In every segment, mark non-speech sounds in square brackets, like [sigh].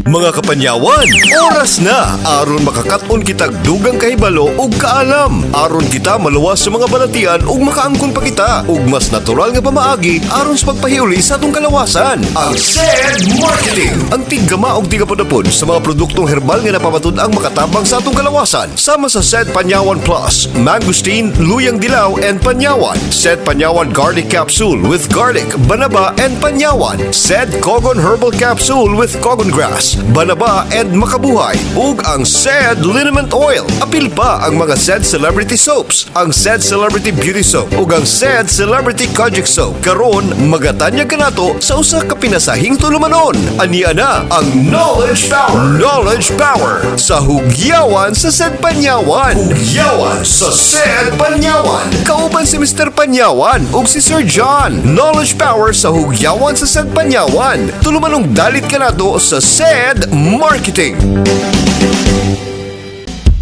Mga kapanyawan, oras na aron makakaton kitag dugang kahibalo ug kaalam. Aron kita maluwas sa mga balatian ug makaangkon pa kita ug mas natural nga pamaagi aron sa pagpahiuli sa atong kalawasan. Ang SED Marketing, ang tiggama og tigapadapod sa mga produktong herbal nga napapatud ang makatabang sa atong kalawasan. Sama sa SED Panyawan Plus, Mangosteen, Luyang Dilaw and Panyawan. SED Panyawan Garlic Capsule with garlic, banaba and panyawan. SED Cogon Herbal Capsule with cogon grass, banaba and makabuhay. Ug ang SED Liniment Oil. Apil pa ang mga SED Celebrity Soaps, ang SED Celebrity Beauty Soap ug ang SED Celebrity Kojic Soap. Karon magatanyag kanato sa usa ka pinasahing tulumanon. Ania na ang Knowledge Power. Knowledge Power sa hugyawan sa SED Panyawan. Hugyawan sa SED Panyawan. Kauban si Mr. Panyawan ug si Sir John. Knowledge Power sa hugyawan sa SED Panyawan. Tulumanong dalit ka nato sa SED Marketing.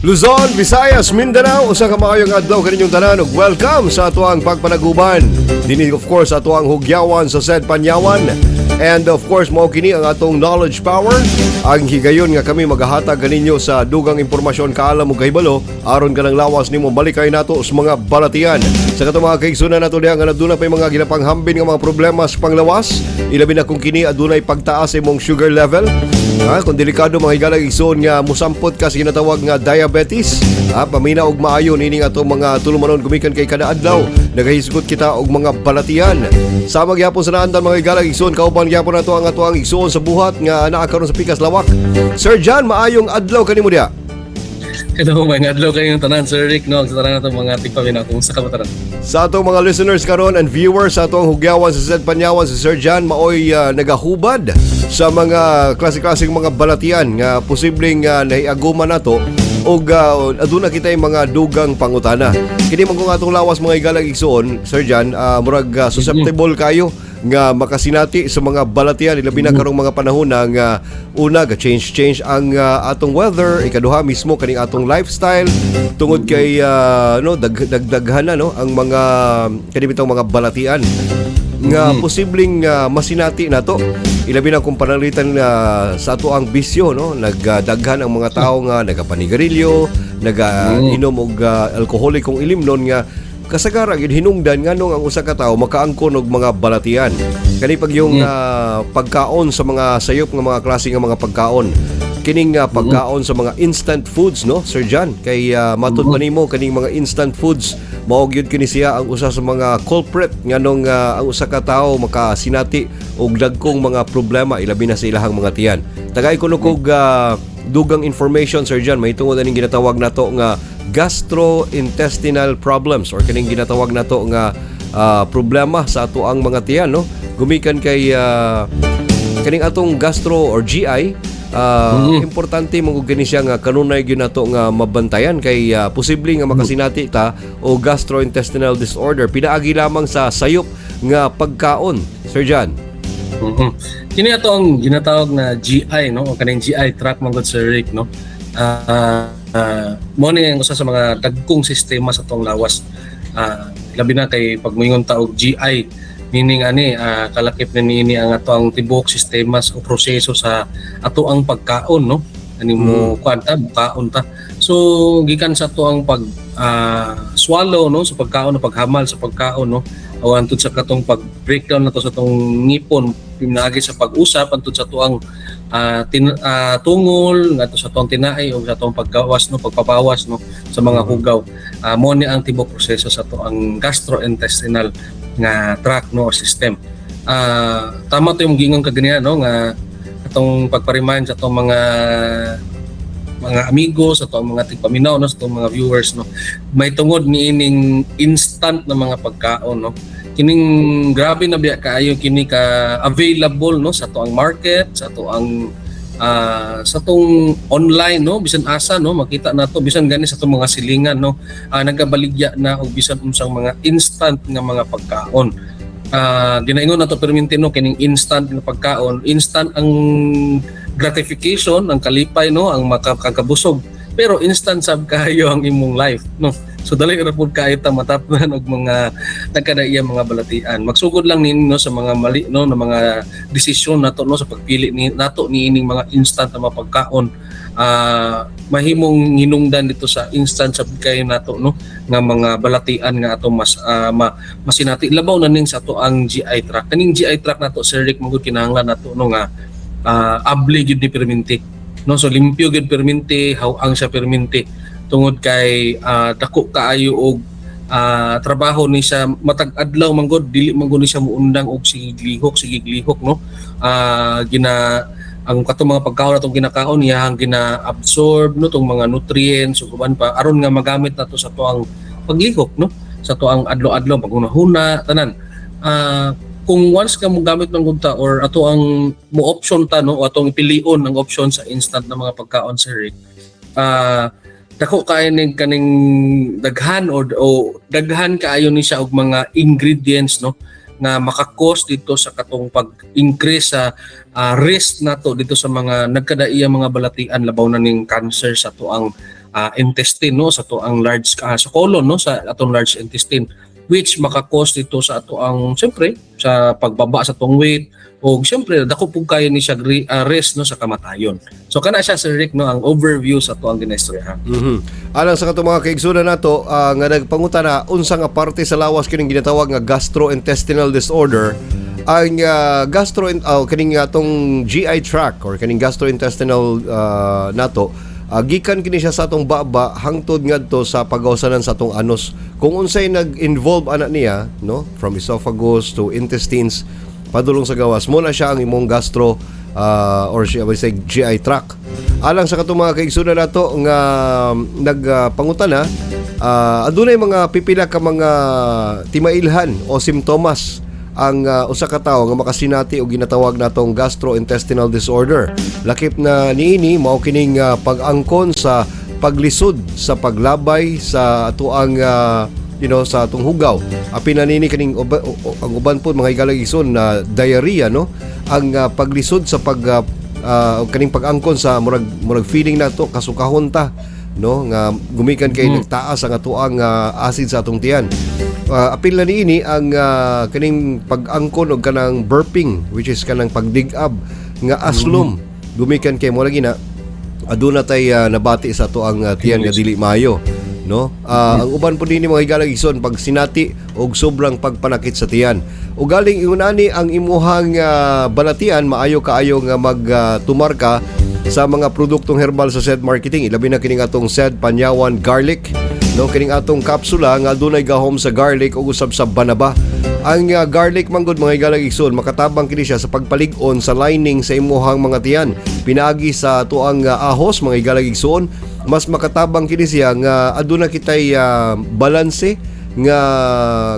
Luzon, Visayas, Mindanao, usa ka maayong adlaw kaninyong tanan ug welcome sa atuang pagpanaguban. Dini of course atuang hugyawan sa said Panyawan. And of course mao kini ang atong knowledge power. Ang higayon nga kami magahatag kaninyo sa dugang impormasyon kaalam ug kahibalo aron kanang lawas nimo balikay nato sa mga balatian. Sa katong mga kaigsunan nato diha nga aduna pay mga ginapanghambin nga mga problema sa panglawas. Ilabi na kung kini adunay pagtaas imong sugar level. Ha, kung delikado mga higalag igsoon nga musampot ka sa ginatawag nga diabetes, ha, pamina og maayo nining atong mga tulumanon gumikan kay kada adlaw. Nagahisgot kita og mga balatian. Sama gyapon sa naandan mga higalag igsoon kauban gyapon nato ang atuang igsoon sa buhat nga naa karon sa pikas lawak. Sir John, maayong adlaw kanimo diha. Hello, mga adlaw kayong tanan, Sir Rick, no? Sa tanan nato mga tigpamina, kung sa kabataran. Sa atong mga listeners karon and viewers sa atong hugyawan sa Sed Panyawan si Sir John maoy ah, nagahubad sa mga klase-klaseng mga balatian nga posibleng uh, nahiaguman nato og uh, aduna kita yung mga dugang pangutana. Kini man kung atong lawas mga igalag igsuon, Sir John, ah, murag ah, susceptible kayo nga makasinati sa mga balatian ilabi na karong mga panahon na nga una ga change change ang ah, atong weather ikaduha mismo kaning atong lifestyle. Tungod kay ah, no dag, dagdaghan na no ang mga kanibitang mga balatian nga posibleng ah, masinati nato ilabi na kung panalitan na sa ato ang bisyo no? Nagdaghan ang mga tao nga nagapanigarilyo nagainom og ah, alkoholikong ilimnon nga kasagara gid hinungdan nganong ang usa ka tawo makaangkon og mga balatian. Kani pag yung ah, pagkaon sa mga sayop nga mga klase nga mga pagkaon. Kining ah, pagkaon sa mga instant foods no Sir John? Kay uh, matud pa nimo kaning mga instant foods mao gyud kini siya ang usa sa mga culprit nganong ah, ang usa ka tawo makasinati og dagkong mga problema ilabi na sa ilahang mga tiyan. Tagay kuno kog ah, dugang information Sir John mahitungod aning ginatawag nato nga gastrointestinal problems or kining ginatawag nato nga ah, problema sa ato ang mga tiyan no? Gumikan kay ah, kaning atong gastro or GI ah, importante mong gani siya nga kanunay gyud nato nga mabantayan kay ah, posible nga makasinati ta o gastrointestinal disorder. Pinaagi lamang sa sayop nga pagkaon Sir John Mhm. Kini ato ang ginatawag na GI, no? O kaning GI tract man gud Sir Rick, no? Ah, ah, mo ni ang usa sa mga dagkong sistema sa tong lawas. Ah, labi na kay pag moingon ta og GI, meaning ani ah, kalakip na niini ang ato ang tibuok sistema o proseso sa ato ang pagkaon, no? Ani mo kuan ta, bukaon ta. So gikan sa ato ang pag ah, swallow no? Sa pagkaon o paghamal sa pagkaon no? O antud sa katong pag breakdown na to sa tong ngipon pinaagi sa pag-usap antud sa tuang ah, tin, ah, tungol ngadto sa tuang tinai o sa tuang paggawas no? Pagpabawas no? Sa mga hugaw. Ah, mo ni ang tibok proseso sa tuang gastrointestinal nga tract no? Or system. Ah, tama to yung gingon kaganiya no? Nga atong pagpa-remind sa atong mga mga amigos, sa atong mga tigpaminaw, no, sa atong mga viewers, no, may tungod ni ining instant na mga pagkaon, no. Kining grabe na biya kaayo kini ka available no sa tuang market, sa tuang ah, sa tong online no. Bisan asa no makita nato bisan gani sa tong mga silingan no. Ah, nagabaligya na og bisan unsang mga instant nga mga pagkaon. Ah ginaingon nato perminti no kining instant nga pagkaon. Instant ang gratification ang kalipay no ang makakabusog pero instant sab kayo ang imong life no? So dali ra pud kay ta matapnan og mga nagkadaiya mga balatian. Magsugod lang ninyo sa mga mali no na mga desisyon nato no sa pagpili ni nato niining mga instant na mapagkaon. Ah mahimong hinungdan dito sa instant sa kayo nato no nga mga balatian nga ato mas ah, ma, masinati. Labaw na ning sa ato ang GI track. Kaning GI track nato Sir Rick magud kinahanglan nato no nga ah, abli gyud ni perminti no so limpyo gyud perminti hawang siya perminti tungod kay ah, dako kaayo og ah, trabaho ni siya. Matag adlaw manggod dili manggod ni siya muundang og sige glihok sige glihok no? Ah, gina ang katong mga pagkaon atong ginakaon iyang gina-absorb no? Tong mga nutrients ug pa. Aron nga magamit nato sa tuang paglihok no? Sa tuang adlaw-adlaw paghunahuna tanan. Ah kung once ka mo gamit ng gunta or ato ang mo option ta no atong pilion ng option sa instant na mga pagkaon sir Rick ah dako kaayo ning kaning daghan or o daghan kaayo ni siya og mga ingredients no nga makakos dito sa katong pag-increase sa ah, risk nato dito sa mga nagkadaiya mga balatian labaw na ning cancer sa tuang ah, intestine no sa tuang large ah, sa colon no sa atong large intestine which makakos dito sa ato ang siyempre sa pagbaba sa tong weight. O siyempre dako pug kayo ni siya gri- ah, risk no sa kamatayon. So kana siya Sir Rick no ang overview sa tuang ginestoryahan Mhm. Alang sa katong mga kaigsunan nato ah, nga nagpanguta na unsa nga parte sa lawas kining ginatawag nga gastrointestinal disorder ang ah, gastro uh, kining atong GI tract or kining gastrointestinal ah, nato ah, gikan kini siya sa atong baba hangtod ngadto sa pagawsanan sa atong anos. Kung unsay nag-involve ana niya no from esophagus to intestines padulong sa gawas mo na siya ang imong gastro ah, or siya say GI tract. Alang sa katong mga kaigsunan nato nga nagpangutana uh, adunay mga pipila ka mga timailhan o simptomas ang ah, usa ka tawo nga makasinati og ginatawag natong gastrointestinal disorder. Lakip na niini mao kining ah, pag-angkon sa paglisod sa paglabay sa atuang ah, you know sa atong hugaw. Apin na nini kaning uba- o- o- ang uban po mga igalagison na diarrhea no ang ah, paglisod sa pag ah, ah, kaning pag-angkon sa murag murag feeling nato kasukahon ta no nga gumikan kay nagtaas ang atuang ah, acid sa atong tiyan. Uh, apil na niini ang ah, kaning pag-angkon og kanang burping which is kanang pagdig-ab nga aslom gumikan kay mo lagi na aduna tay ah, nabati sa to ang tiyan nga dili maayo. No? Ah, ang uban po dinhi mga higalag ison pag sinati og sobrang pagpanakit sa tiyan. Ug galing iunani ang imuhang ah, balatian maayo kaayo nga magtumarka sa mga produktong herbal sa SED marketing. Ilabi na kining atong SED panyawan garlic no kining atong kapsula nga dunay gahom sa garlic ug usab sa banaba. Ang uh, garlic manggod mga igalag igsoon makatabang kini siya sa pagpalig-on sa lining sa imuhang mga tiyan. Pinaagi sa tuang uh, ahos mga igalag igsoon mas makatabang kini siya nga aduna kitay uh, balanse nga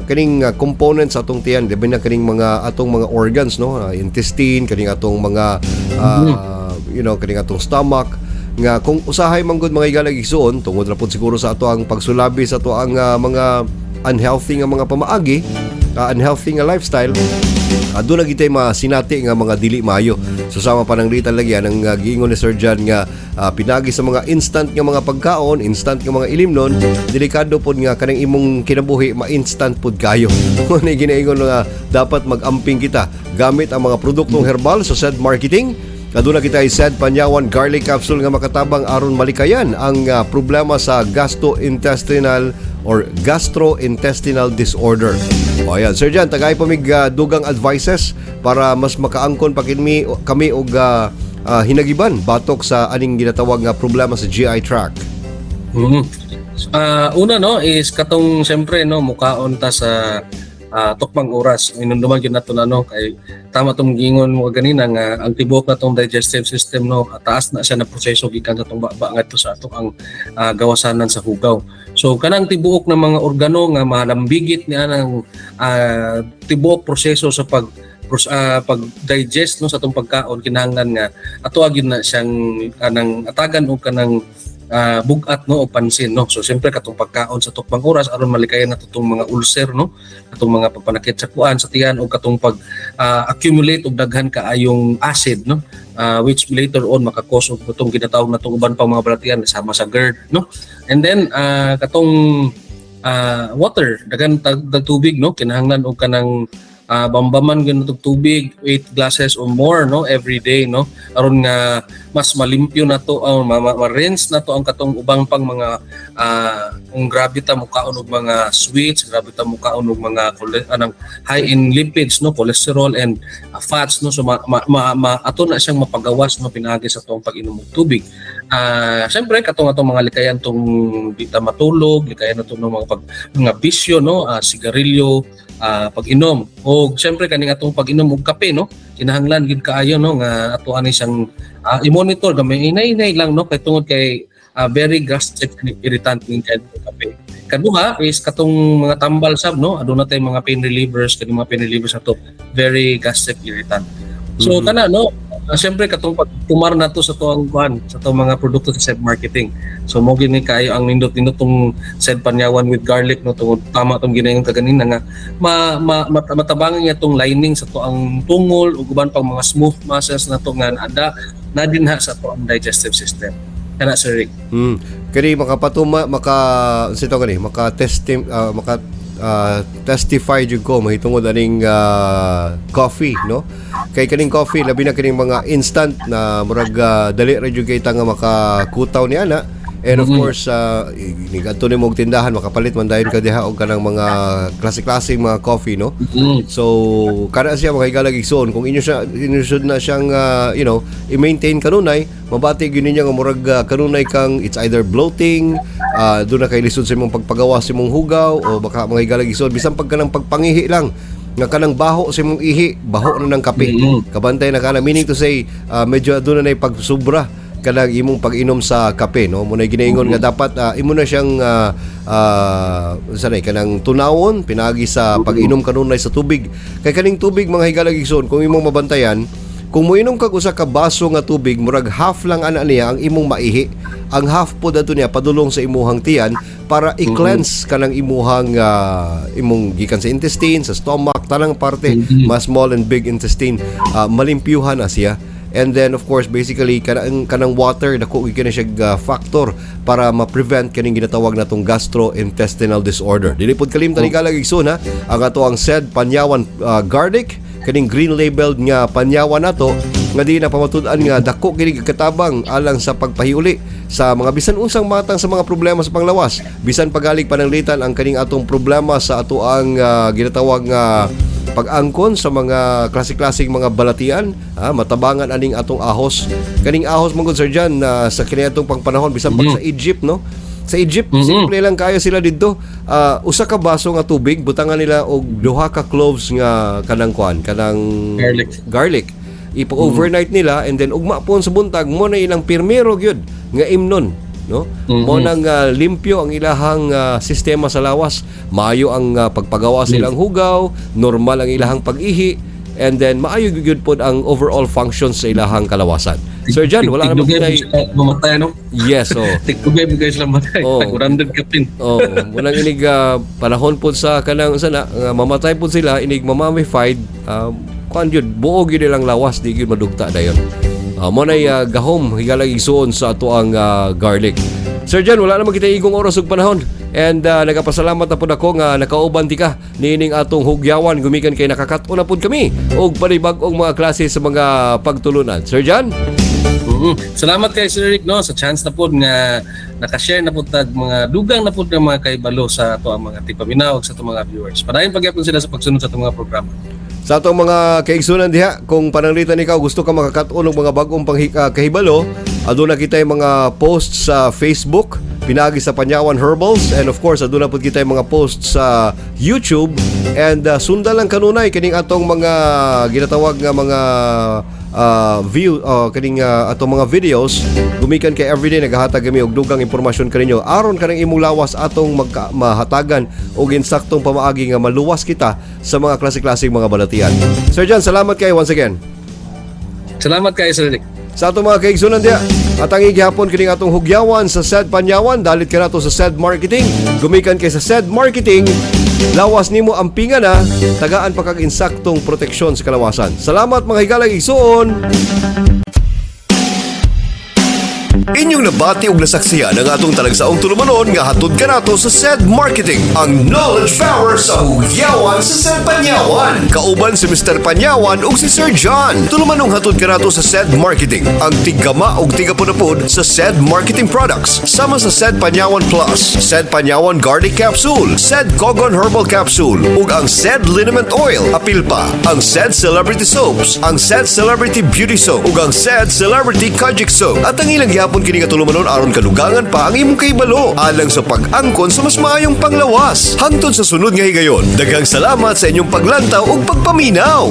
kaning uh, components atong tiyan. Diba na kaning mga atong mga organs no? Uh, intestine kaning atong mga uh, you know kaning atong stomach nga kung usahay manggod mga igalag igsoon tungod ra pud siguro sa ato ang pagsulabi sa ato ang ah, mga unhealthy nga mga pamaagi ah, unhealthy nga lifestyle aduna gitay masinati nga mga dili maayo. So sama pananglitan lagi ang uh, giingon ni Sir John nga ah, pinagi sa mga instant nga mga pagkaon instant nga mga ilimnon delikado pod nga kanang imong kinabuhi ma-instant pod kayo. [laughs] Mo ni ginaingon nga dapat mag-amping kita gamit ang mga produktong herbal sa said marketing Kaduna kita said panyawan garlic capsule nga makatabang aron malikayan ang ah, problema sa gastrointestinal or gastrointestinal disorder. O ayan, Sir Jan, tagay pa mig ah, dugang advices para mas makaangkon pa kami, kami og ah, ah, hinagiban batok sa aning ginatawag nga problema sa GI tract. Mhm. Ah, una no is katong siyempre no mukaon ta sa ah, tukmang oras. Inunduman gyud nato na no? Kay tama tong gingon mo ganina nga ang tibok na tong digestive system no? Taas na siya na proseso gikan sa tong baba ngadto sa ato ang ah, gawasanan sa hugaw. So kanang tibuok ng mga organo nga malambigit niya ng ah, tibuok proseso sa pag ah, pag-digest no? Sa atong pagkaon kinahanglan nga ato agin na siyang kanang atagan o kanang ah, bugat no o pansin no? So siyempre katong pagkaon sa tukmang oras aron malikayan nato tong mga ulcer no? Katong mga papanakit sa kuan sa tiyan o katong pag ah, accumulate og daghan kaayong acid no? Ah, which later on makakos og katong ginatawag natong uban pang mga balatian sama sa GERD no? And then ah, katong ah, water dagan tag, tubig no? Kinahanglan og kanang ah, bambaman gyud tubig 8 glasses or more no? Every day no? Aron nga mas malimpyo na to uh, ma, ma-rinse na to ang katong ubang pang mga ah, kung grabe ta mukaon og mga sweets grabe ta mukaon og mga anang high in lipids no cholesterol and ah, fats no. So ma, ma, ma, ma- ato na siyang mapagawas no pinagi sa tong pag-inom og tubig. Ah syempre katong atong mga likayan tong di ta matulog likayan na tong mga pag mga bisyo no ah, sigarilyo ah, pag-inom. O syempre kaning atong pag-inom og kape no? Kinahanglan gid kaayo no? Nga ato ani siyang ah, i-monitor. Gamay inay-inay lang no? Kay tungod kay ah, very gastric and irritant ning kape. Kaduha is katong mga tambal sab no? Aduna tay mga pain relievers kani mga pain relievers ato very gastric irritant. So Mhm. kana no uh, syempre katong pagtumar na to sa tuang kuan sa tuang mga produkto sa SED marketing. So mo gini kayo ang nindot nindot tong SED panyawan with garlic no tungod tama tong ginayon kaganina nga ma, ma, mat- matabangan niya tong lining sa tuang tungol ug uban pang mga smooth muscles na to nga ada na dinha sa tuang digestive system. Kana sir Rick? Hmm. Kani makapatuma maka sito kani maka testim ah, maka ah, testify jud ko mahitungod aning ah, coffee no. Kay kaning coffee labi na kining mga instant na murag ah, dali ra jud kay ta nga makakutaw ni ana. And of Mhm. course, uh, nigadto ni mong tindahan makapalit man dayon ka diha og kanang mga klase-klase mga coffee no. mm So, kada siya mga higalag igsoon kung inyo siya inyo should na siyang uh, you know, i-maintain kanunay, mabati gyud niya nga murag uh, kanunay kang it's either bloating, uh, do na kay lisod sa imong pagpagawa sa imong hugaw o baka mga higalag igsoon bisan pag kanang pagpangihi lang nga kanang baho sa imong ihi, baho na ng kape. Mhm. Kabantay na kana meaning to say uh, medyo aduna na pagsubra kanang imong pag-inom sa kape no? Mo na ginaingon nga dapat uh, imo na siyang uh, uh, sanay kanang tunawon pinagi sa pag-inom kanunay sa tubig. Kay kaning tubig mga higalag igsoon kung imong mabantayan kung moinom kag usa ka baso nga tubig murag half lang ana niya ang imong maihi. Ang half po dato niya padulong sa imuhang tiyan para i-cleanse kanang imuhang ah, imong gikan sa intestine sa stomach tanang parte Mhm. mas small and big intestine. Ah, malimpyuhan na siya And then of course basically kanang kanang water dako gyud na siya uh, factor para ma-prevent kaning ginatawag natong gastrointestinal disorder. Dili pod kalimtan ni kalag igsoon ha? Ang ato ang said panyawan uh, garlic kaning green labeled nga panyawan nato nga di na pamatud-an nga dako kini katabang alang sa pagpahiuli sa mga bisan unsang matang sa mga problema sa panglawas. Bisan pagalig pananglitan ang kaning atong problema sa ato ang uh, ginatawag nga pag-angkon sa mga klase-klaseng mga balatian, ah, matabangan aning atong ahos. Kaning ahos mong sir Jan na sa kiniatong pangpanahon bisan pag Mhm. sa Egypt no. Sa Egypt, Mhm. simple lang kayo sila didto. Ah, usa ka baso nga tubig, butangan nila og duha ka cloves nga kanang kuan, kanang Garlic. garlic. Ipa-overnight nila and then ugma pon sa buntag mo na ilang pirmero gyud nga imnon no? Mhm. mo nang ah, limpyo ang ilahang ah, sistema sa lawas. Maayo ang ah, pagpagawa sa ilang hugaw normal ang ilahang pag-ihi and then maayo gyud pod ang overall functions sa ilahang kalawasan. Sir Jan wala naman Tigdugay kinay mamatay no? Yes oh. [laughs] Tigdugay mo guys lang matay oh. 100 ka pin Oh, munang inig ah, panahon po sa kanang sana nga mamatay po sila inig mamamified um, kuan gyud buo gyud ilang lawas di gyud madugta dayon. Uh, mo nay ah, gahom higalag isuon sa ato ang ah, garlic. Sir Jan, wala naman kita igong oras ug panahon. And ah, nagapasalamat na pud ako nga nakauban ti ka niining atong hugyawan gumikan kay nakakat-o na pud kami og panibag-ong mga klase sa mga pagtulunan. Sir Jan? Mhm. Salamat kay Sir Rick no sa chance na pod nga naka-share na pod tag mga dugang na pod nga mga kaibalo sa ato ang mga tipaminaw sa ato mga viewers. Padayon pagyapon sila sa pagsunod sa ato mga programa. Sa atong mga kaigsunan diha, kung pananglitan ikaw gusto ka makakat-on og mga bagong panghi- ah, kahibalo, aduna kita yung mga posts sa Facebook, pinagi sa Panyawan Herbals, and of course, aduna pud kita mga posts sa YouTube, and uh, sundan lang kanunay kining atong mga ginatawag nga mga ah, view uh, kaning ah, atong mga videos gumikan kay everyday naghahatag kami og dugang impormasyon kaninyo aron kanang imong lawas atong magka- mahatagan og insaktong pamaagi nga maluwas kita sa mga klase-klaseng mga balatian. Sir John, salamat kayo once again. Salamat kay Sir Rick. Sa atong mga kaigsunan diya, at ang igihapon kining atong hugyawan sa SED Panyawan, dalit ka nato sa SED Marketing. Gumikan kay sa SED Marketing, lawas nimo ang pinga na, tagaan pa kag insaktong proteksyon sa kalawasan. Salamat mga higalang igsuon! Inyong nabati og nasaksiyan ang atong talagsaong tulumanon nga hatod kanato sa SED Marketing, ang knowledge power sa hugyawan sa SED Panyawan. Kauban si Mr. Panyawan ug si Sir John. Tulumanong hatod kanato sa SED Marketing, ang tigama ug tigapunapod sa SED Marketing Products. Sama sa SED Panyawan Plus, SED Panyawan Garlic Capsule, SED Kogon Herbal Capsule, ug ang SED Liniment Oil. Apil pa, ang SED Celebrity Soaps, ang SED Celebrity Beauty Soap, ug ang SED Celebrity Kojic Soap. At ang ilang gihapon kini katulumanon aron kadugangan pa ang imong kaibalo alang sa pag-angkon sa mas maayong panglawas. Hangtod sa sunod nga higayon, daghang salamat sa inyong paglantaw ug pagpaminaw.